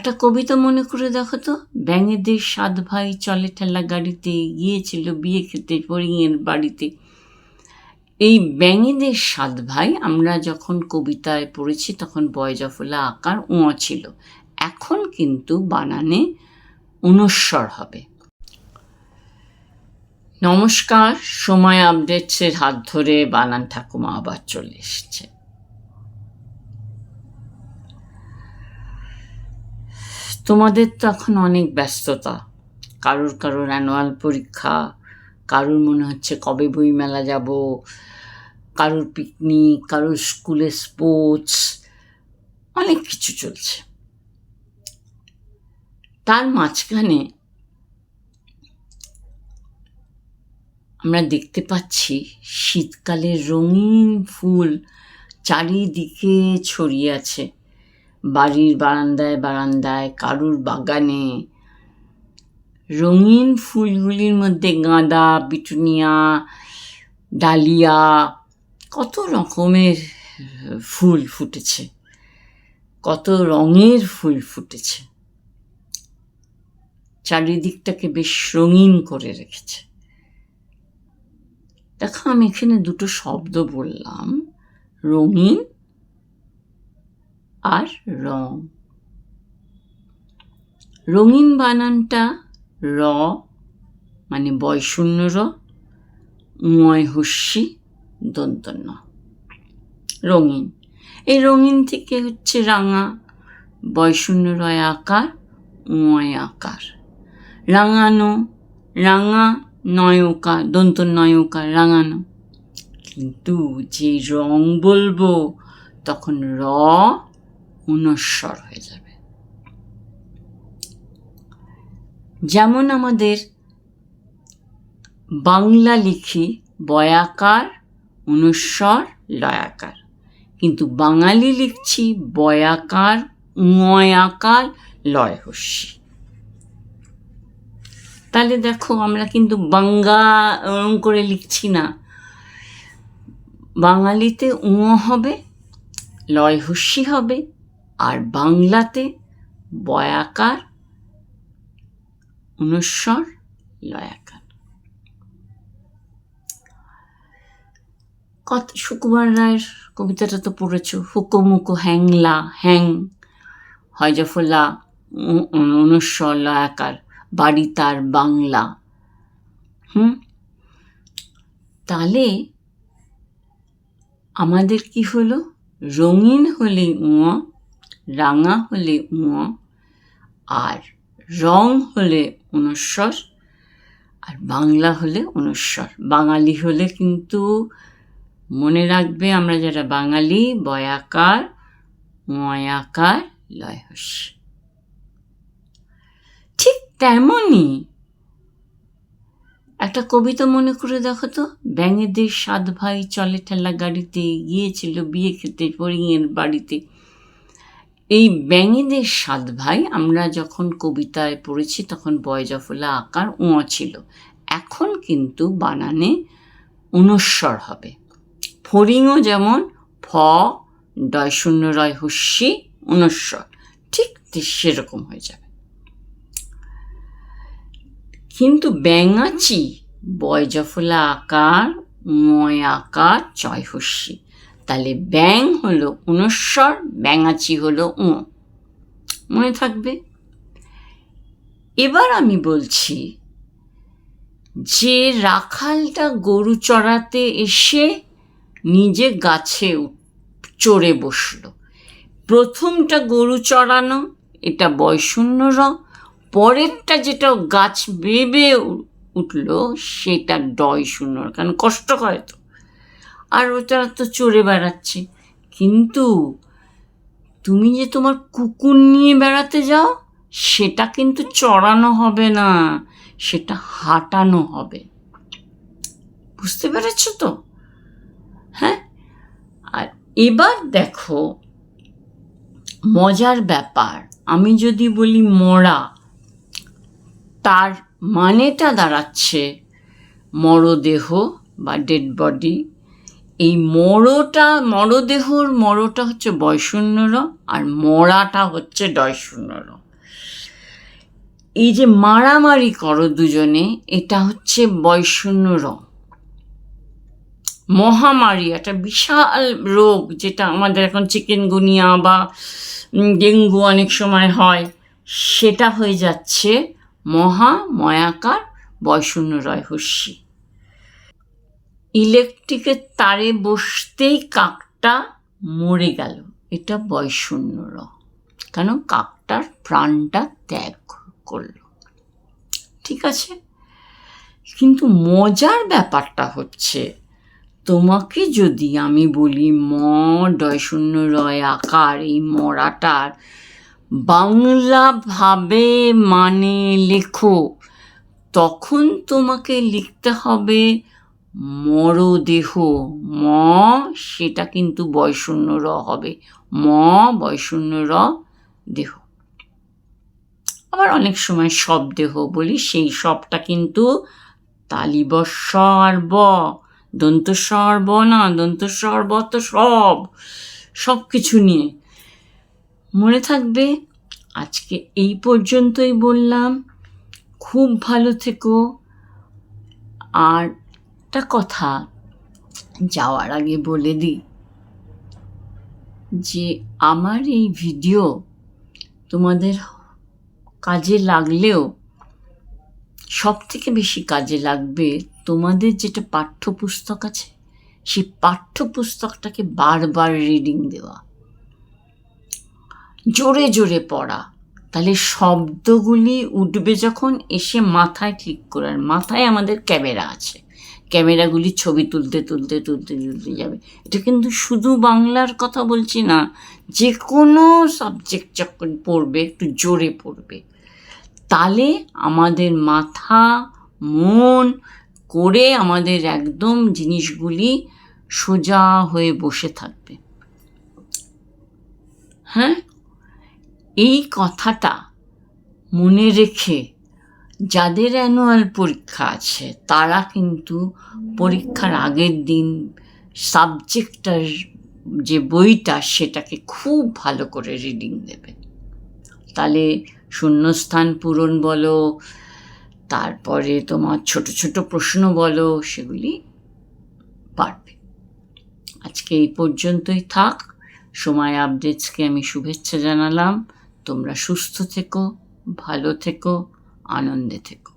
একটা কবিতা মনে করে দেখো তো। ব্যাঙেদের সাত ভাই চলে ঠেলা গাড়িতে, গিয়েছিল বিয়ে খেতে ফড়িংয়ের বাড়িতে। এই ব্যাঙেদের সাত ভাই, আমরা যখন কবিতায় পড়েছি, তখন বয়জাফুলা আকার উঁ ছিল। এখন কিন্তু বানানে অনুস্বর হবে। নমস্কার, সময় আপডেটসের হাত ধরে বানান ঠাকুমা আবার চলে এসছে। তোমাদের তো এখন অনেক ব্যস্ততা। কারোর কারোর অ্যানুয়াল পরীক্ষা, কারোর মনে হচ্ছে কবে বই মেলা যাব, কারোর পিকনিক কারোর স্কুলে স্পোর্টস অনেক কিছু চলছে। তার মাঝখানে আমরা দেখতে পাচ্ছি শীতকালের রঙিন ফুল চারিদিকে ছড়িয়ে আছে। বাড়ির বারান্দায় বারান্দায়, কারুর বাগানে। রঙিন ফুলগুলির মধ্যে গাঁদা, পিটুনিয়া, ডালিয়া, কত রকমের ফুল ফুটেছে। কত রঙের ফুল ফুটেছে। চারিদিকটাকে বেশ রঙিন করে রেখেছে। দেখো, আমি এখানে দুটো শব্দ বললাম। রঙিন আর রং। রঙিন বানানটা র মানে বয়শূন্য র ময় হস্যি, দন্তন্য। রঙিন। এই রঙিন থেকে হচ্ছে রাঙা বয়শূন্য রয় আকার ময় আকার। রাঙানো, রাঙা নয়কা দন্ত নয়কার রাঙানো। কিন্তু যে রং বলব, তখন র উনস্বর হয়ে যাবে। যেমন আমাদের বাংলা লিখি বয়াকার, অনুস্বর, লয়াকার। কিন্তু বাঙালি লিখছি বয়াকার উঁয়াকার লয়হস্যি তাহলে দেখো আমরা কিন্তু বাঙ্গা ওরম করে লিখছি না। বাঙালিতে উঁ হবে লয়হস্যি হবে আর বাংলাতে বয়াকার, অনুস্বর, লয়াকার। কত, সুকুমার রায়ের কবিতাটা তো পড়েছ, হুকোমুকো হ্যাংলা হ্যাং হয় জফলা অনুস্বর, লয়াকার, বাড়ি তার বাংলা। হুম? তাহলে আমাদের কি হলো? রঙিন হলে উঁ রাঙা হলে উঁ আর রং হলে অনুস্বর, আর বাংলা হলে অনুস্বর। বাঙালি হলে কিন্তু মনে রাখবে আমরা যারা বাঙালি, বয়াকার, ময়াকার লয় হস্য ঠিক তেমনই একটা কবিতা মনে করে দেখো তো, ব্যাঙেদের সাত ভাই চলে ঠেলা গাড়িতে গিয়েছিল বিয়ে খেতে ফড়িংয়ের বাড়িতে। এই ব্যাঙেদের সাত ভাই, আমরা যখন কবিতায় পড়েছি তখন বয়জাফুলা আকার উঁ ছিল। এখন কিন্তু বানানে অনুস্বর হবে। ফড়িংও যেমন ফ, ডয় শূন্য, রয় হস্যি, অনুস্বর। ঠিক সেরকম হয়ে যাবে। কিন্তু ব্যাঙাচি বয়জফলা আকার ময় আকার, চয় হস্যি। তাহলে ব্যাং হলো অনুস্বর ব্যাঙাচি হলো উঁ। মনে থাকবে? এবার আমি বলছি, যে রাখালটা গরু চড়াতে এসে নিজে গাছে চড়ে বসল। প্রথমটা গরু চড়ানো, এটা বয়শূন্য র পরেরটা যেটা গাছ বেবে উঠল, সেটা ডয় শূন্য কারণ কষ্ট হয় তো। আর ওটা তো চড়ে বেড়াচ্ছে। কিন্তু তুমি যে তোমার কুকুর নিয়ে বেড়াতে যাও, সেটা কিন্তু চড়ানো হবে না, সেটা হাঁটানো হবে। বুঝতে পেরেছ তো? হ্যাঁ? আর এবার দেখো, মজার ব্যাপার, আমি যদি বলি মরা, তার মানেটা দাঁড়াচ্ছে মরদেহ বা ডেড বডি এই মরটা, মরদেহর মরটা হচ্ছে বয়শূন্য র আর মরাটা হচ্ছে ডয়শূন্য র এই যে মারামারি করো দুজনে, এটা হচ্ছে বৈষণ্য রং মহামারী, একটা বিশাল রোগ যেটা আমাদের এখন চিকেনগুনিয়া বা ডেঙ্গু অনেক সময় হয়, সেটা হয়ে যাচ্ছে মহা ময়াকার বয়শূন্য রয় হস্যি ইলেকট্রিকের তারে বসতেই কাকটা মরে গেল। এটা বয়শূন্য র। কেন? কাকটার প্রাণটা ত্যাগ করল। ঠিক আছে? কিন্তু মজার ব্যাপারটা হচ্ছে, তোমাকে যদি আমি বলি ম ডয় শূন্য রয় আকার, এই মরাটার বাংলাভাবে মানে লেখো, তখন তোমাকে লিখতে হবে মরদেহ ম, সেটা কিন্তু বয়শূন্য র হবে। ম বয়শূন্য র দেহ। আবার অনেক সময় সব দেহ বলি, সেই সবটা কিন্তু আর ব দন্তস্বর ব না দন্তস্বর ব তো সব সব কিছু নিয়ে। মনে থাকবে, আজকে এই পর্যন্তই বললাম। খুব ভালো থেকো। আর একটা কথা যাওয়ার আগে বলে দিই যে, আমার এই ভিডিও তোমাদের কাজে লাগলেও সব থেকে বেশি কাজে লাগবে তোমাদের যেটা পাঠ্যপুস্তক আছে, সেই পাঠ্যপুস্তকটাকে বারবার রিডিং দেওয়া। জোরে জোরে পড়া। তাহলে শব্দগুলি উঠবে যখন এসে মাথায় ক্লিক করার, মাথায় আমাদের ক্যামেরা আছে। ক্যামেরাগুলি ছবি তুলতে তুলতে তুলতে তুলতে যাবে। এটা কিন্তু শুধু বাংলার কথা বলছি না যে কোনো সাবজেক্ট যখন পড়বে, একটু জোরে পড়বে। তাহলে আমাদের মাথা, মন করে আমাদের একদম জিনিসগুলি সোজা হয়ে বসে থাকবে। হ্যাঁ? এই কথাটা মনে রেখে যাদের অ্যানুয়াল পরীক্ষা আছে, তারা কিন্তু পরীক্ষার আগের দিন সাবজেক্টটার যে বইটা সেটাকে খুব ভালো করে রিডিং দেবে। তাহলে শূন্যস্থান পূরণ বলো, তারপরে তোমার ছোট ছোট প্রশ্ন বলো, সেগুলি পারবে। আজকে এই পর্যন্তই থাক। সময় আপডেটসকে আমি শুভেচ্ছা জানালাম। তোমরা সুস্থ থেকো, ভালো থেকো। আনন্দে থেকো।